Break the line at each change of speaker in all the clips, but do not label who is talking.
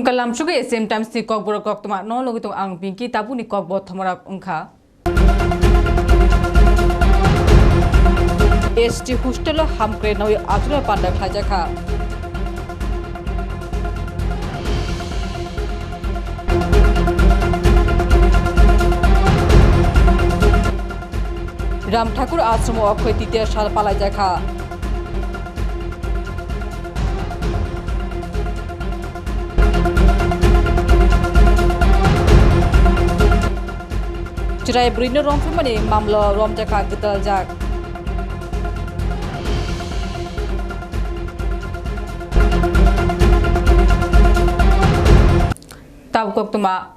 Tumkalam suga same time si kok borok kok tuma no logi tong ang pinki tabu ni kok bot thamara ungkha ST hostel হামক্রে নয় আজরা পান্ডা খাজাখা রাম ঠাকুর আশ্রম অক্ষয় তৃতীয় সাল পালাই দেখা Cerai berino rom mani mamlo rom jaka getal jak tabkok tuma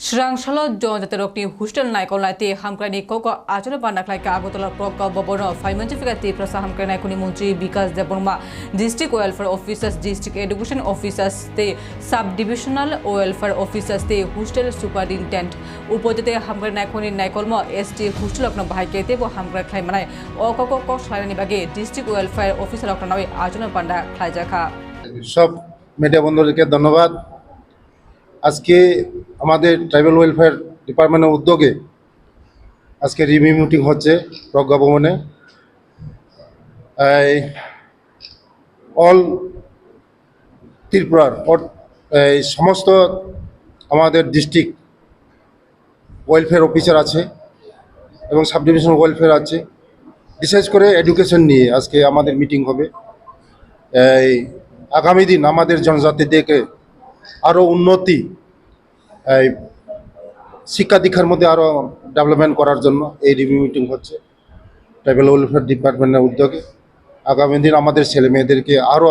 জনজাতি রকনি hostel নাইকল নাইতে হামক্রানি cock আচরণ বান্নাখ্লাইকে আগরতলা প্রক ভবন ফাইমঞ্চি ফিকাতে প্রসা হামক্রাই নাইকুনি মন্ত্রী Bikash Debbarma district welfare officers district education officers তে সাব ডিভিশনাল ওয়েলফেয়ার অফিসার্স তে হোস্টেল সুপারিনটেন্ট উপজেতে হামক্রাই নাইকুনি নাইকলম এসটি হোস্টেল অকন ভাইকেতে ব হামক্রাই খ্লাইমানাই অকক কক স্লাইনানি বাগে ডিস্ট্রিক্ট ওয়েলফেয়ার অফিসার অকনাই আচরণ পান্ডা খ্লাইজাখা
সব মিডিয়া বন্ধুদেরকে ধন্যবাদ। আজকে আমাদের ট্রাইবাল ওয়েলফেয়ার ডিপার্টমেন্টের উদ্যোগে আজকে রিভিউ মিটিং হচ্ছে প্রজ্ঞা ভবনে। অল ত্রিপুরার এই সমস্ত আমাদের ডিস্ট্রিক্ট ওয়েলফেয়ার অফিসার আছে এবং সাব ডিভিশন ওয়েলফেয়ার আছে। বিশেষ করে এডুকেশন নিয়ে আজকে আমাদের মিটিং হবে। এই আগামী দিন আমাদের জনজাতিদেরকে আরও উন্নতি, এই শিক্ষা দীক্ষার মধ্যে আরও ডেভেলপমেন্ট করার জন্য এই রিভিউ মিটিং হচ্ছে ট্রাইবেল ওয়েলফেয়ার ডিপার্টমেন্টের উদ্যোগে। আগামী দিন আমাদের ছেলে মেয়েদেরকে আরও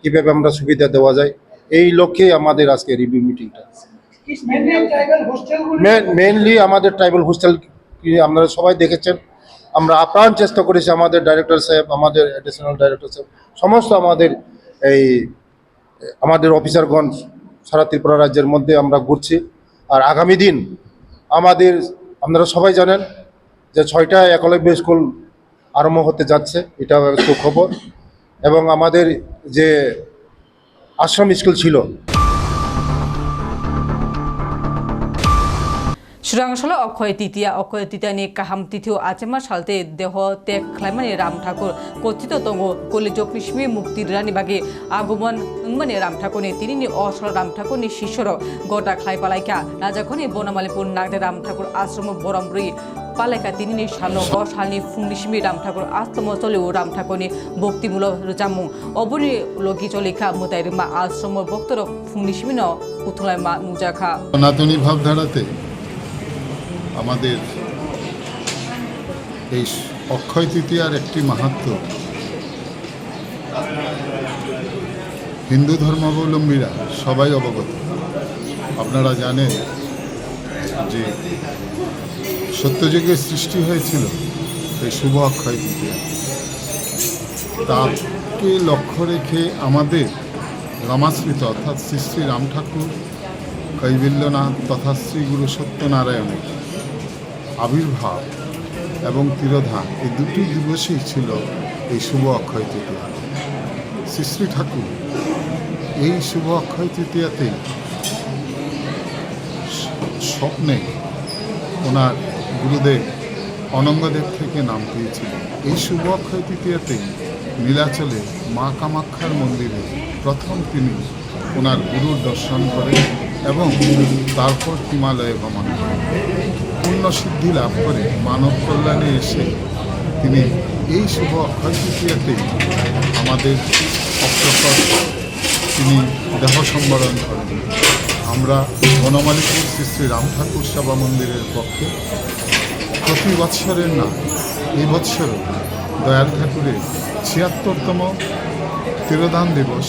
কীভাবে আমরা সুবিধা দেওয়া যায়, এই লক্ষ্যে আমাদের আজকে রিভিউ মিটিংটা মেনলি আমাদের ট্রাইবেল হোস্টেল আপনারা সবাই দেখেছেন, আমরা আপ্রাণ চেষ্টা করেছি আমাদের ডাইরেক্টর সাহেব, আমাদের অ্যাডিশনাল ডাইরেক্টর সাহেব, সমস্ত আমাদের এই, আমাদের অফিসারগণ সারা ত্রিপুরা রাজ্যের মধ্যে আমরা ঘুরছি। আর আগামী দিন আমাদের, আপনারা সবাই জানেন যে ছয়টা একলব্য স্কুল আরম্ভ হতে যাচ্ছে, এটা সুখবর। এবং আমাদের যে আশ্রম স্কুল ছিল
শ্রীরাংশাল অক্ষয় তৃতীয়া অক্ষয় তৃতীয়া নিয়ে কাহাম তিথি ও আচেমা সালতে দেহ ত্যাগ খাইমানি রাম ঠাকুর কথিত তঙ্গ কলি জকনিসমি মুক্তির রানী বাগে আগমন মানে রাম ঠাকুরনি তিনি নি অসল রাম ঠাকুরনি শিষ্যর গটা খাই পালাইকা রাজাখনি বনমালীপুর নাগদে রাম ঠাকুর আশ্রম বরমব্রী পালাইকা তিনি নি সালো সালনি ফুংনিসমি রাম ঠাকুর আশ্রম চলেও রাম ঠাকুরনি ভক্তিমূলক জামু অবনি লগি চলিখা মুতাই রিমা আশ্রম ভক্তর ফুংনিসমি ন উথলাই মা নুজাখা
সনাতনী ভাবধারাতে আমাদের এই অক্ষয় তৃতীয়ার একটি মাহাত্ম। হিন্দু ধর্মাবলম্বীরা সবাই অবগত। আপনারা জানেন যে সত্যযুগের সৃষ্টি হয়েছিল এই শুভ অক্ষয় তৃতীয়া। তাকে লক্ষ্য রেখে আমাদের রামাশ্রিত অর্থাৎ শ্রী শ্রী রাম ঠাকুর, কৈবল্যনাথ তথা শ্রী গুরু সত্যনারায়ণের আবির্ভাব এবং তিরোধান। এই দুটি দিবসই ছিল এই শুভ অক্ষয় তৃতীয়া। শ্রী শ্রী ঠাকুর, এই শুভ অক্ষয় তৃতীয়াতে স্বপ্নে ওনার গুরুদেব অনঙ্গদেব থেকে নাম পেয়েছিলেন। এই শুভ অক্ষয় তৃতীয়াতেই নীলাচলে মা কামাক্ষার মন্দিরে প্রথম তিনি ওনার গুরুর দর্শন করেন। এবং তারপর হিমালয়ে গমন করেন। পূর্ণ সিদ্ধি লাভ করে মানব কল্যাণে এসে তিনি এই শুভ অক্ষয় আমাদের অক্ষর তিনি দেহ সম্বরণ করেন। আমরা বনমালীপুর শ্রী শ্রী রাম ঠাকুর সেবা মন্দিরের পক্ষে প্রতি বৎসরের না এই বৎসর দয়াল ঠাকুরের ছিয়াত্তরতম তিরোধান দিবস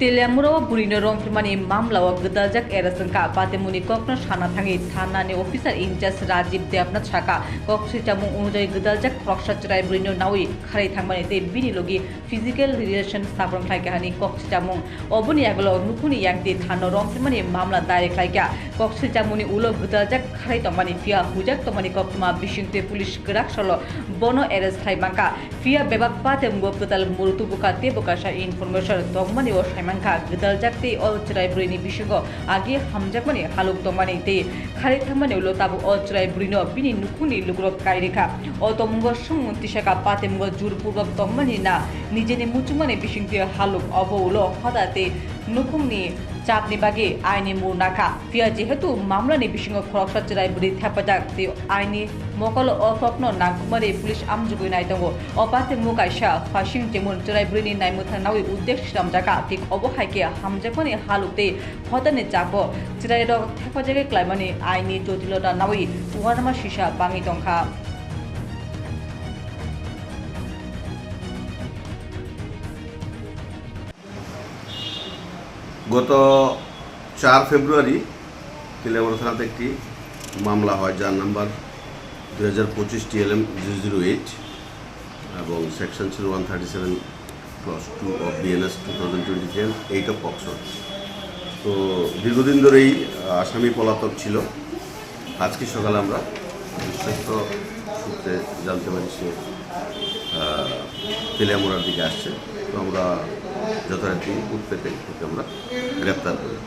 তেলিয়ামুরা
বুড়ি 부리노롬 피마니 মামলা ও গদাজাক এরাসন এরাসংকা। পাতেমুনি ককন সানা থাঙ্গি থানানে officer in charge Rajib Debnath শাখা। চামু অনুযায়ী গদাজাক প্রকসাচরায় বুরিনো নাউই খারাই থাকমানে তে বিনি লগি ফিজিক্যাল রিলেশন স্থাপন থাকি হানি চামু। অবনি আগল নুকুনি ইয়াংতি থানো রম পিমানি মামলা দায়ের খাইকা। ককসিটামুনি উলো গদাজাক খারাই তমানি ফিয়া হুজাক তমানি ককমা বিশিংতে পুলিশ গ্রাক সল বন এরেস খাইমাঙ্কা ফিয়া বেবাক পাতেমু গদাল তে তেবকাশা ইনফরমেশন তগমানি ও সাইমা manka gidal jakti ol chrai brini bishingo agi hamjak mani haluk domani te khare thamani ulo tabu ol chrai brino bini nukuni lukrop kai rekha o tomungo sung tishaka pate mungo jur purok domani na নিজে মুচুমানে বিশিংটি হালুক of উলো হদাতে नुखुङनि चापनि बागे आइनि मु नाखा फिया जेहेतु मामलानि बिसिङाव फरक सचिराय बुरि थ्यापाजाक ति आइनि मकल अफपन नांकुमारि police आमजुगै नायदङ अपाते मुकाइसा फासिं जेमुन चुराय बुरिनि नायमुथा नावि उद्देश्य सिरामजाका थिक अबहायके हामजेफनि हालुते फतनि चाप चिराय रग थ्यापाजाके क्लाइमानि आइनि जटिलता नावि उहारमा सिसा बाङि दंखा
গত চার ফেব্রুয়ারি তেলিয়ামুড়া থানাতে একটি মামলা হয় যার নাম্বার দু হাজার পঁচিশ টিএলএম জিরো জিরো এইট এবং সেকশন ছিল one thirty seven plus two of BNS two thousand twenty ten eight of POCSO তো দীর্ঘদিন ধরেই আসামি পলাতক ছিল। আজকে সকালে আমরা বিশ্বস্ত সূত্রে জানতে পারি সে আহ, দিকে আসছে। তো আমরা যথারীতি উৎপেতে ওকে আমরা গ্রেপ্তার করি।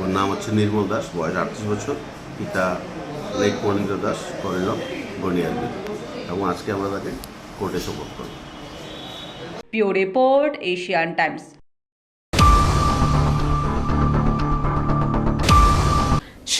ওর নাম হচ্ছে নির্মল দাস, বয়স আটত্রিশ বছর। পিতা লেক মনীন্দ্র দাস করিল গনিয়ার এবং আজকে আমরা তাকে কোর্টে সপোর্ট করি।
পিও রিপোর্ট, এশিয়ান টাইমস।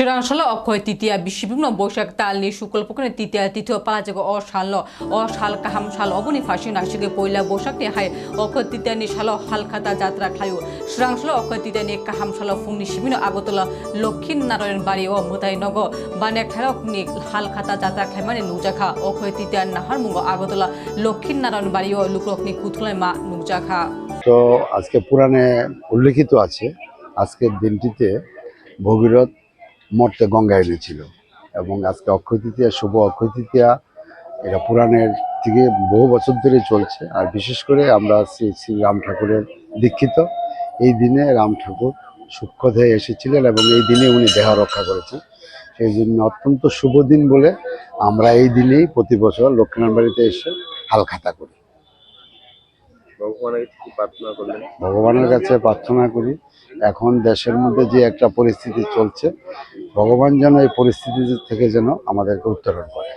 শিরাংশাল অক্ষয় তৃতীয়া বিশ্ববিঘ্ন বৈশাখ তালনি শুক্ল পক্ষে তৃতীয়া, তৃতীয় পালাজাগ অশাল অশাল কাহাম শাল অবনি ফাঁসি নাসিকে পয়লা বৈশাখনি হাই অক্ষয় তৃতীয়ানি শাল হালখাতা যাত্রা খায়ু। শিরাংশাল অক্ষয় তৃতীয়ানি কাহাম শাল ফুংনি সিবিন আগতলা লক্ষ্মী নারায়ণ বাড়ি ও মুতাই নগ বানে খেরকনি হালখাতা যাত্রা খাইমানে নুজাখা। অক্ষয় তৃতীয়া নাহার মুঙ্গ আগতলা লক্ষ্মী নারায়ণ বাড়ি ও লুকরকনি কুথুলাই মা নুজাখা।
তো আজকে পুরাণে উল্লেখিত আছে, আজকের দিনটিতে ভগীরথ মর্তে গঙ্গা এনেছিল। এবং আজকে অক্ষয় তৃতীয়া, শুভ অক্ষয় তৃতীয়া, এটা পুরাণের থেকে বহু বছর ধরে চলছে। আর বিশেষ করে আমরা শ্রী শ্রী রাম ঠাকুরের দীক্ষিত। এই দিনে রাম ঠাকুর সূক্ষ্ম হয়ে এসেছিলেন এবং এই দিনে উনি দেহ রক্ষা করেছেন। সেই জন্য অত্যন্ত শুভ দিন বলে আমরা এই দিনেই প্রতি বছর লক্ষ্মীনারায়ণ বাড়িতে এসে হালখাতা করি।
ভগবানের কাছে প্রার্থনা
প্রার্থনা করি, এখন দেশের মধ্যে যে একটা পরিস্থিতি চলছে, ভগবান যেন এই পরিস্থিতি থেকে যেন আমাদেরকে উত্তরণ করে।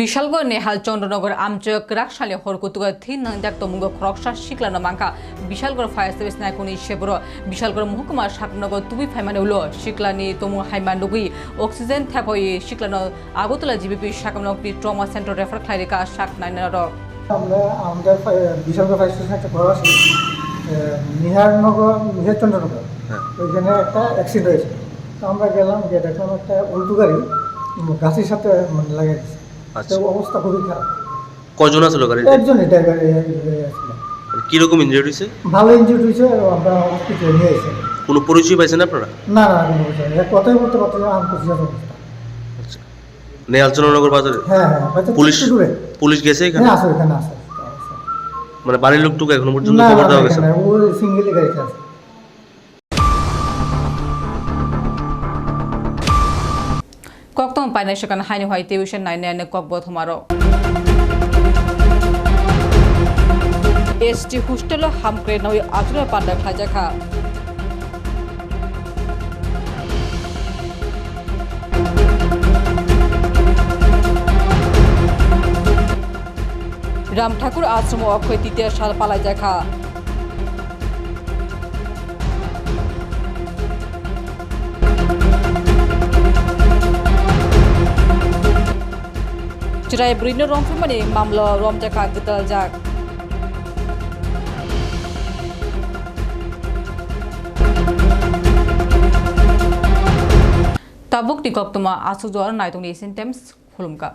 বিশালগড় নেহাল চন্দ্রনগর আমচক রাকসালে হরকুতুগ থিন নাংজাক তমুঙ্গ খরকসা শিকলানো মাংকা বিশালগড় ফায়ার সার্ভিস নায়কুনি সেবর বিশালগড় মহকুমা শাকনগর তুবি ফাইমানে উলো। শিকলানি তমু হাইমান লুগুই অক্সিজেন থ্যাপই শিকলানো আগতলা জিবিপি শাকনগরটি ট্রমা সেন্টার রেফার খাইরিকা শাক নাইনার।
আমরা আমাদের বিশালগড় ফায়ার স্টেশনে একটা ঘর আছে। নিহারনগর নিহারচন্দ্রনগর ওইখানে একটা অ্যাক্সিডেন্ট হয়েছে। তো আমরা গেলাম গিয়ে দেখলাম একটা উল্টো গাড়ি গাছের সাথে মানে দিচ্ছে
আচ্ছা।
অবস্থা খুবই খারাপ।
কজন আসলো গাড়িতে?
একজনই ড্রাইভার
কীরকম ইঞ্জুরি হয়েছে?
ভালো ইঞ্জুরি হয়েছে আমরা হসপিটালে নিয়ে এসেছি
কোনো পরিচয় পাইছেন আপনারা?
না না কোনো নেই। কথাই বলতে পারতে আম খুশি অবস্থা
আচ্ছা। নেহালচন্দ্রনগর বাজারে?
হ্যাঁ হ্যাঁ
পুলিশ পুলিশ গেছে এখানে?
হ্যাঁ আছে এখানে আছে
মানে বাড়ির লোকটুকু এখনও পর্যন্ত
না
খবর দেওয়া গেছে? না?
ও সিঙ্গেলি গাড়িতে আছে।
কক্তম পাইনাই সেখানে হাইনি হয় টেলিভিশন নাইনে আনে কক বথমারো এসটি হোস্টেল হামক্রে নয়, আজরা পান্ডা খাজাখা রাম ঠাকুর আশ্রম অক্ষয় তৃতীয় সাল পালাই দেখা। চিরাই ব্রিন্য রংফুমানি মামলা রমজাকা গিতাল যাক tabuk di kok tuma asu jual nai tung di sin temps khulumka